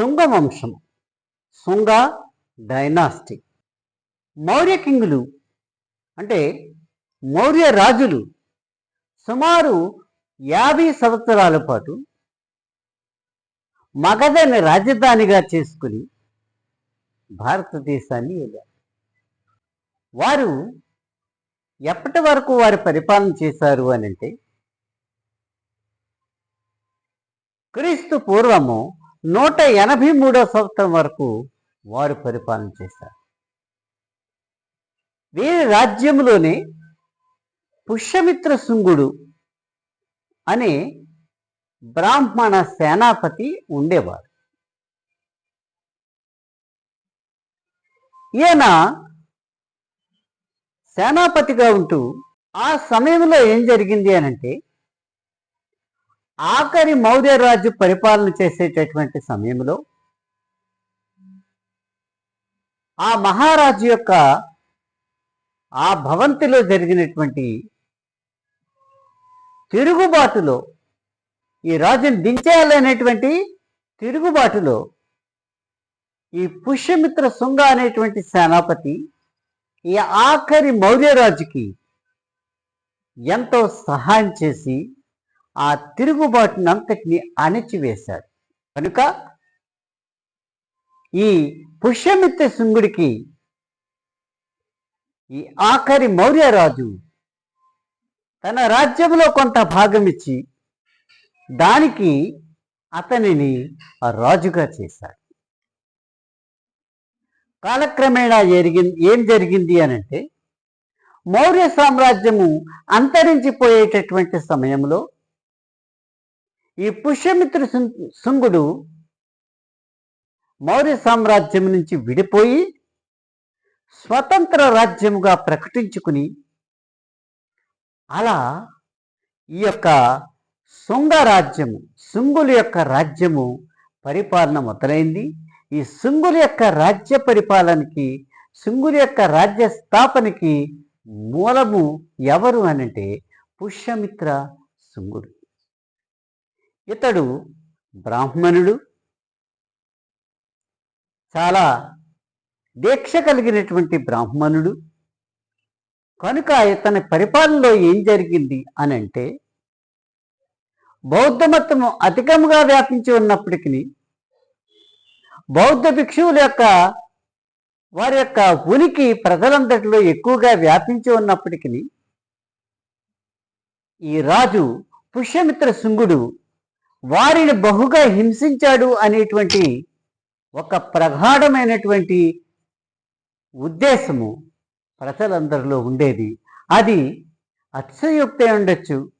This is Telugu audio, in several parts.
శృంగ వంశం శుంగ డైనాస్టీ. మౌర్య కింగులు అంటే మౌర్య రాజులు సుమారు యాభై సంవత్సరాల పాటు మగధని రాజధానిగా చేసుకుని భారతదేశాన్ని వెళ్ళారు వారు ఎప్పటి వరకు వారి పరిపాలన చేశారు అని అంటే క్రీస్తు పూర్వము నూట ఎనభై మూడో సంవత్సరం వరకు వారు పరిపాలన చేశారు. వీరి రాజ్యంలోనే పుష్యమిత్ర శృంగుడు అనే బ్రాహ్మణ సేనాపతి ఉండేవారు. ఈయన సేనాపతిగా ఉంటూ ఆ సమయంలో ఏం జరిగింది అనంటే ఆఖరి మౌర్య రాజు పరిపాలన చేసేటటువంటి సమయంలో ఆ మహారాజు యొక్క ఆ భవంతిలో జరిగినటువంటి తిరుగుబాటులో ఈ రాజును దించేయాలనేటువంటి తిరుగుబాటులో ఈ పుష్యమిత్ర శృంగ అనేటువంటి సేనాపతి ఈ ఆఖరి మౌర్యరాజుకి ఎంతో సహాయం చేసి ఆ తిరుగుబాటునంతటిని అంతటిని కనుక ఈ పుష్యమిత్ర శృంగుడికి ఈ ఆఖరి మౌర్యరాజు తన రాజ్యంలో కొంత భాగం ఇచ్చి దానికి అతనిని రాజుగా చేశాడు. కాలక్రమేణా జరిగింది ఏం జరిగింది అనంటే మౌర్య సామ్రాజ్యము అంతరించిపోయేటటువంటి సమయంలో ఈ పుష్యమిత్ర శృంగుడు మౌర్య సామ్రాజ్యం నుంచి విడిపోయి స్వతంత్ర రాజ్యముగా ప్రకటించుకుని అలా ఈ యొక్క శృంగ రాజ్యము శృంగుల యొక్క రాజ్యము పరిపాలన మొదలైంది. ఈ శృంగుల యొక్క రాజ్య పరిపాలనకి శృంగుల యొక్క రాజ్య స్థాపనకి మూలము ఎవరు అనంటే పుష్యమిత్ర శృంగుడు. ఇతడు బ్రాహ్మణుడు. చాలా దీక్ష కలిగినటువంటి బ్రాహ్మణుడు. కనుక ఇతని పరిపాలనలో ఏం జరిగింది అని అంటే బౌద్ధ మతము అధికముగా వ్యాపించి ఉన్నప్పటికీ బౌద్ధ భిక్షువుల యొక్క వారి యొక్క ఉనికి ప్రజలందరిలో ఎక్కువగా వ్యాపించి ఉన్నప్పటికీ ఈ రాజు పుష్యమిత్ర శృంగుడు వారిని బహుగా హింసించాడు అనేటువంటి ఒక ప్రగాఢమైనటువంటి ఉద్దేశము ప్రజలందరిలో ఉండేది. అది అతిశయోక్తి ఉండొచ్చు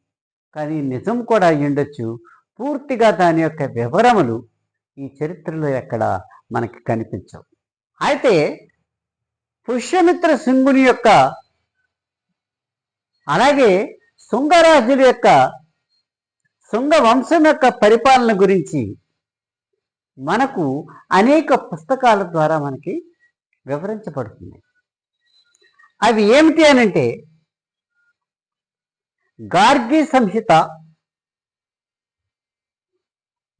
కానీ నిజం కూడా ఉండొచ్చు. పూర్తిగా దాని యొక్క వివరములు ఈ చరిత్రలో ఎక్కడ మనకి కనిపించవు. అయితే పుష్యమిత్ర సింగుని యొక్క అలాగే శృంగరాజుల యొక్క శృంగ వంశం యొక్క పరిపాలన గురించి మనకు అనేక పుస్తకాల ద్వారా మనకి వివరించబడుతుంది అవి ఏమిటి అనంటే గార్గి సంహిత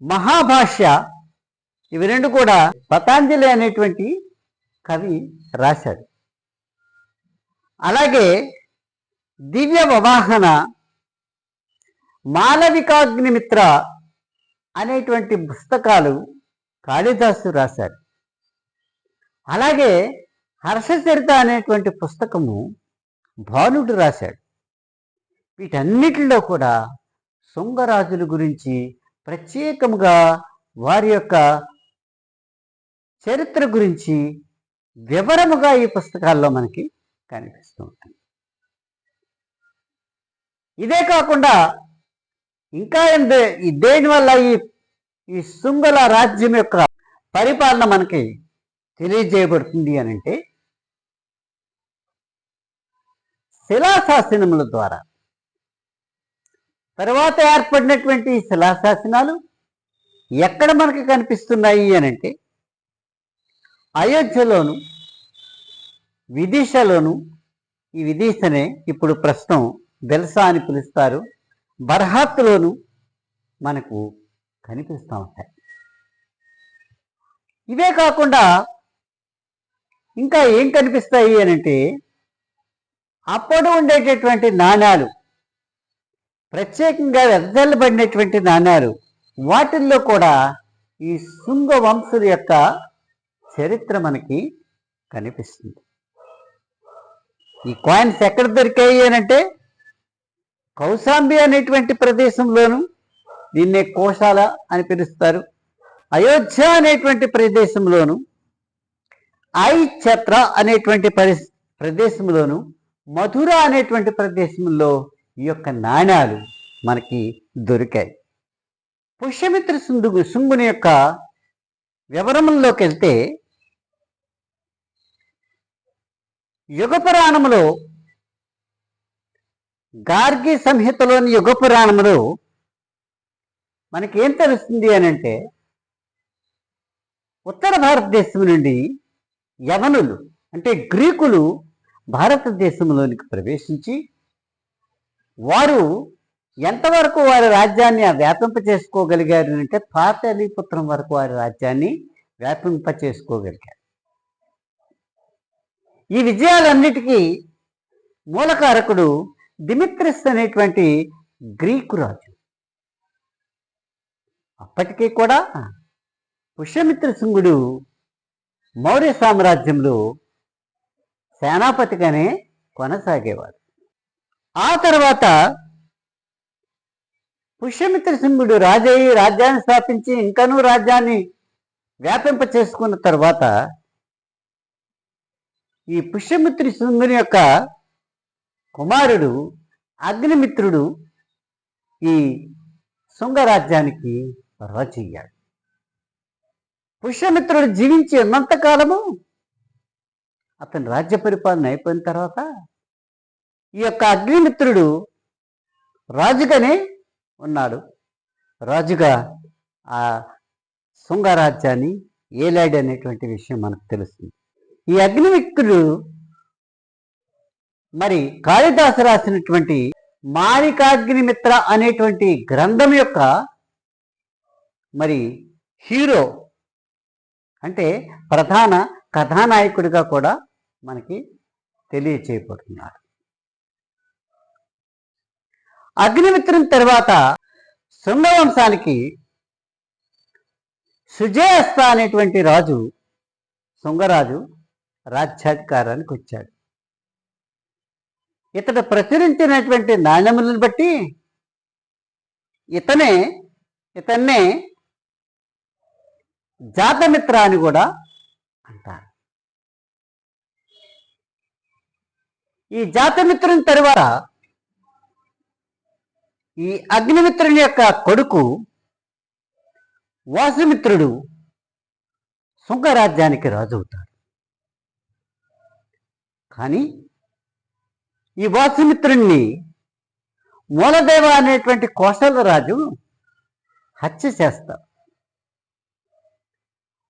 మహాభాష్య ఇవి రెండు కూడా పతాంజలి అనేటువంటి కవి రాశాడు. అలాగే దివ్య వవాహన మానవికాగ్నిమిత్ర అనేటువంటి పుస్తకాలు కాళిదాసు రాశారు. అలాగే హర్షచరిత అనేటువంటి పుస్తకము భానుడు రాశాడు. వీటన్నిటిలో కూడా శృంగరాజుల గురించి ప్రత్యేకముగా వారి యొక్క చరిత్ర గురించి వివరముగా ఈ పుస్తకాల్లో మనకి కనిపిస్తూ ఉంటుంది. ఇదే కాకుండా ఇంకా ఎందు ఈ దేనివల్ల ఈ ఈ శృంగల రాజ్యం యొక్క పరిపాలన మనకి తెలియజేయబడుతుంది అని అంటే శిలాశాసనముల ద్వారా. తర్వాత ఏర్పడినటువంటి శిలాశాసనాలు ఎక్కడ మనకి కనిపిస్తున్నాయి అని అంటే అయోధ్యలోను విదిశలోను ఈ విదిశనే ఇప్పుడు ప్రస్తుతం బెల్సా అని పిలుస్తారు. బర్హాత్లోనూ మనకు కనిపిస్తూ ఉంటాయి. ఇవే కాకుండా ఇంకా ఏం కనిపిస్తాయి అని అంటే అప్పుడు ఉండేటటువంటి నాణ్యాలు ప్రత్యేకంగా వెదజల్లబడినటువంటి నాణ్యాలు వాటిల్లో కూడా ఈ శృంగ వంశుల యొక్క చరిత్ర మనకి కనిపిస్తుంది. ఈ కాయిన్స్ ఎక్కడ దొరికాయి అని అంటే కౌశాంబి అనేటువంటి ప్రదేశంలోను దీన్నే కోశాల అని పిలుస్తారు. అయోధ్య అనేటువంటి ప్రదేశంలోను ఐ ఛత్ర అనేటువంటి పరి ప్రదేశంలోను మధుర అనేటువంటి ప్రదేశంలో ఈ యొక్క నాణ్యాలు మనకి దొరికాయి. పుష్యమిత్ర సుందుగు శుంగుని యొక్క వివరముల్లోకి వెళ్తే యుగ పురాణములో గార్గి సంహితలోని యుగ పురాణములో మనకి ఏం తెలుస్తుంది అని అంటే ఉత్తర భారతదేశం నుండి యవనులు అంటే గ్రీకులు భారతదేశంలోనికి ప్రవేశించి వారు ఎంతవరకు వారి రాజ్యాన్ని వ్యాపింపచేసుకోగలిగారు అంటే పాతలీపుత్రం వరకు వారి రాజ్యాన్ని వ్యాపింపచేసుకోగలిగారు. ఈ విజయాలన్నిటికీ మూలకారకుడు దిమిత్రిస్ అనేటువంటి గ్రీకు రాజు. అప్పటికీ కూడా పుష్యమిత్ర సింగుడు మౌర్య సామ్రాజ్యంలో సేనాపతిగానే కొనసాగేవాడు. ఆ తర్వాత పుష్యమిత్ర సింగుడు రాజయ్యి రాజ్యాన్ని స్థాపించి ఇంకనూ రాజ్యాన్ని వ్యాపింప చేసుకున్న తర్వాత ఈ పుష్యమిత్రి సింగుని యొక్క కుమారుడు అగ్నిమిత్రుడు ఈ శృంగరాజ్యానికి రచయ్యాడు. పుష్యమిత్రుడు జీవించి ఉన్నంతకాలము అతని రాజ్య పరిపాలన అయిపోయిన తర్వాత ఈ యొక్క అగ్నిమిత్రుడు రాజుగానే ఉన్నాడు. రాజుగా ఆ శృంగరాజ్యాన్ని ఏలాడు అనేటువంటి విషయం మనకు తెలుస్తుంది. ఈ అగ్నిమిత్రుడు మరి కాళిదాసు రాసినటువంటి మారికాగ్నిమిత్ర అనేటువంటి గ్రంథం యొక్క మరి హీరో అంటే ప్రధాన కథానాయకుడిగా కూడా మనకి తెలియచేయబడుతున్నాడు అగ్నిమిత్రం తర్వాత శృంగవంశానికి సుజయస్త అనేటువంటి రాజు శృంగరాజు రాజ్యాధికారానికి వచ్చాడు. ఇతడు ప్రచురించినటువంటి నాణ్యములను బట్టి ఇతనే ఇతన్నే జాతమిత్ర అని కూడా అంటారు. ఈ జాతమిత్రుని తరువాత ఈ అగ్నిమిత్రుని యొక్క కొడుకు వాసుమిత్రుడు శుంగరాజ్యానికి రాజు అవుతాడు. కానీ ఈ వాసుమిత్రుణ్ణి మూలదేవ అనేటువంటి కోసల రాజు హత్య చేస్తాడు.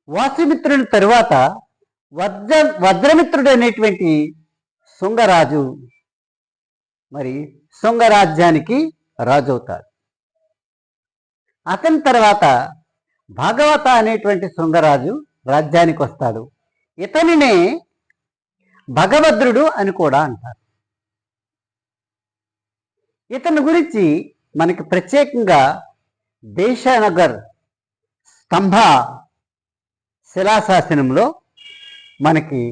వాసుమిత్రుని తరువాత వజ్ర వజ్రమిత్రుడు అనేటువంటి శృంగరాజు మరి శృంగరాజ్యానికి రాజు అవుతాడు అతని తర్వాత భాగవత అనేటువంటి శృంగరాజు రాజ్యానికి వస్తాడు. ఇతనినే భగభద్రుడు అని కూడా అంటారు. ఇతని గురించి మనకి ప్రత్యేకంగా దేశానగర్ స్తంభ శిలాశాసనంలో మనకి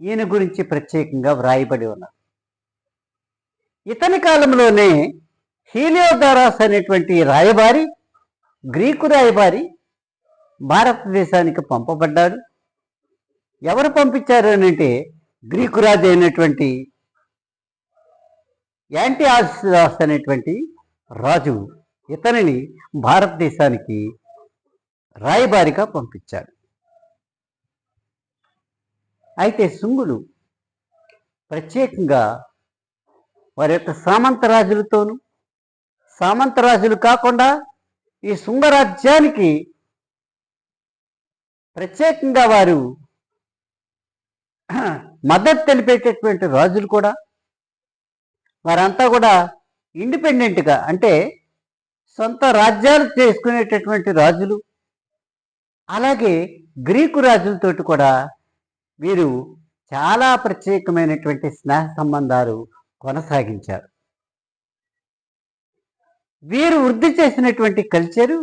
ఈయన గురించి ప్రత్యేకంగా వ్రాయబడి ఉన్నారు ఇతని కాలంలోనే హీలియోదారాస్ అనేటువంటి రాయబారి గ్రీకు రాయబారి భారతదేశానికి పంపబడ్డాడు. ఎవరు పంపించారు అని అంటే గ్రీకు రాజు అయినటువంటి యాంటీ ఆసిదాస్ అనేటువంటి రాజు ఇతనిని భారతదేశానికి రాయబారిగా పంపించాడు. అయితే శుంగులు ప్రత్యేకంగా వారి యొక్క సామంత సామంతరాజులు సామంత రాజులు కాకుండా ఈ శృంగరాజ్యానికి ప్రత్యేకంగా వారు మద్దతు తెలిపేటటువంటి రాజులు కూడా వారంతా కూడా ఇండిపెండెంట్గా అంటే సొంత రాజ్యాలు చేసుకునేటటువంటి రాజులు. అలాగే గ్రీకు రాజులతోటి కూడా వీరు చాలా ప్రత్యేకమైనటువంటి స్నేహ సంబంధాలు కొనసాగించారు. వీరు వృద్ధి చేసినటువంటి కల్చరు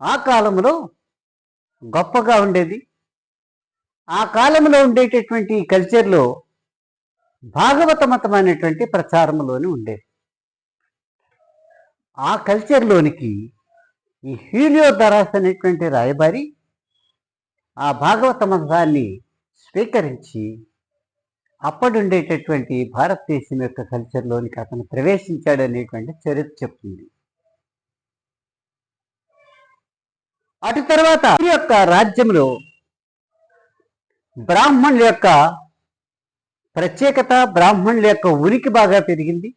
ఆ కాలంలో గొప్పగా ఉండేది. ఆ కాలంలో ఉండేటటువంటి కల్చర్లో భాగవత మతం అనేటువంటి ప్రచారంలోనే ఉండేది. ఆ కల్చర్లోనికి ఈ హీలియోదరాస్ అనేటువంటి రాయబారి ఆ భాగవత మతాన్ని స్వీకరించి అప్పుడుండేటటువంటి భారతదేశం యొక్క కల్చర్లోనికి అతను ప్రవేశించాడు అనేటువంటి చరిత్ర చెప్తుంది. అటు తర్వాత యొక్క రాజ్యంలో బ్రాహ్మణుల యొక్క ప్రత్యేకత బ్రాహ్మణుల యొక్క ఉనికి బాగా పెరిగింది.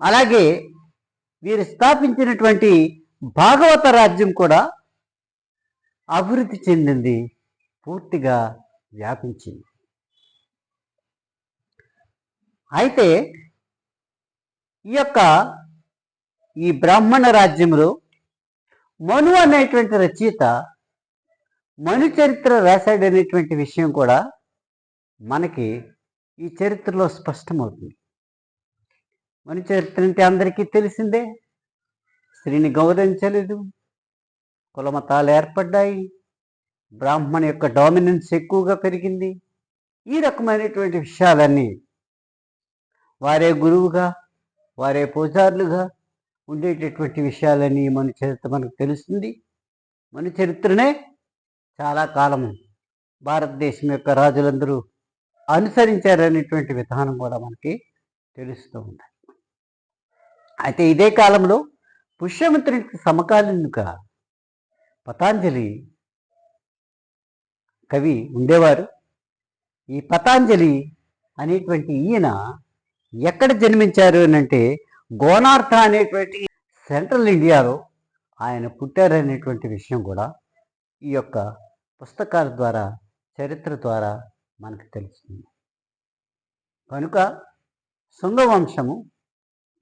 అలాగే వీరు స్థాపించినటువంటి భాగవత రాజ్యం కూడా అభివృద్ధి చెందింది పూర్తిగా వ్యాపించింది. అయితే ఈ యొక్క ఈ బ్రాహ్మణ రాజ్యంలో మను అనేటువంటి రచయిత మను చరిత్ర రాశాడు అనేటువంటి విషయం కూడా మనకి ఈ చరిత్రలో స్పష్టమవుతుంది. మన చరిత్ర అంటే అందరికీ తెలిసిందే. స్త్రీని గౌరవించలేదు. కులమతాలు ఏర్పడ్డాయి. బ్రాహ్మణ యొక్క డామినెన్స్ ఎక్కువగా పెరిగింది. ఈ రకమైనటువంటి విషయాలన్నీ వారే గురువుగా వారే పూజారులుగా ఉండేటటువంటి విషయాలన్నీ మన చరిత్ర మనకు తెలుస్తుంది. మన చరిత్రనే చాలా కాలం భారతదేశం యొక్క రాజులందరూ అనుసరించారనేటువంటి విధానం కూడా మనకి తెలుస్తూ ఉంది అయితే ఇదే కాలంలో పుష్యమిత్రునికి సమకాలీనుగా పతాంజలి కవి ఉండేవారు. ఈ పతాంజలి అనేటువంటి ఈయన ఎక్కడ జన్మించారు అని అంటే గోనార్థ అనేటువంటి సెంట్రల్ ఇండియాలో ఆయన పుట్టారనేటువంటి విషయం కూడా ఈ యొక్క పుస్తకాల ద్వారా చరిత్ర ద్వారా మనకు తెలుస్తుంది. కనుక శృంగవంశము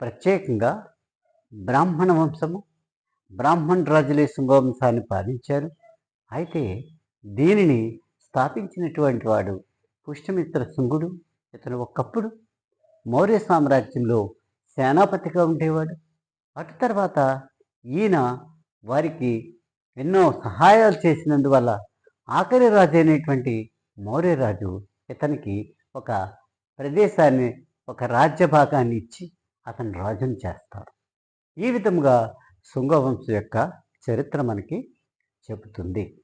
ప్రత్యేకంగా బ్రాహ్మణ వంశము బ్రాహ్మణ రాజులే శృంగవంశాన్ని పాలించారు. అయితే దీనిని స్థాపించినటువంటి వాడు పుష్యమిత్ర శృంగుడు. ఇతను ఒకప్పుడు మౌర్య సామ్రాజ్యంలో సేనాపతిగా ఉండేవాడు. అటు తర్వాత ఈయన వారికి ఎన్నో సహాయాలు చేసినందువల్ల ఆఖరి రాజు అయినటువంటి మౌర్యరాజు ఇతనికి ఒక ప్రదేశాన్ని ఒక రాజ్య భాగాన్ని ఇచ్చి అతను రాజును చేస్తారు ఈ విధముగా శృంగవంశం యొక్క చరిత్ర మనకి చెబుతుంది.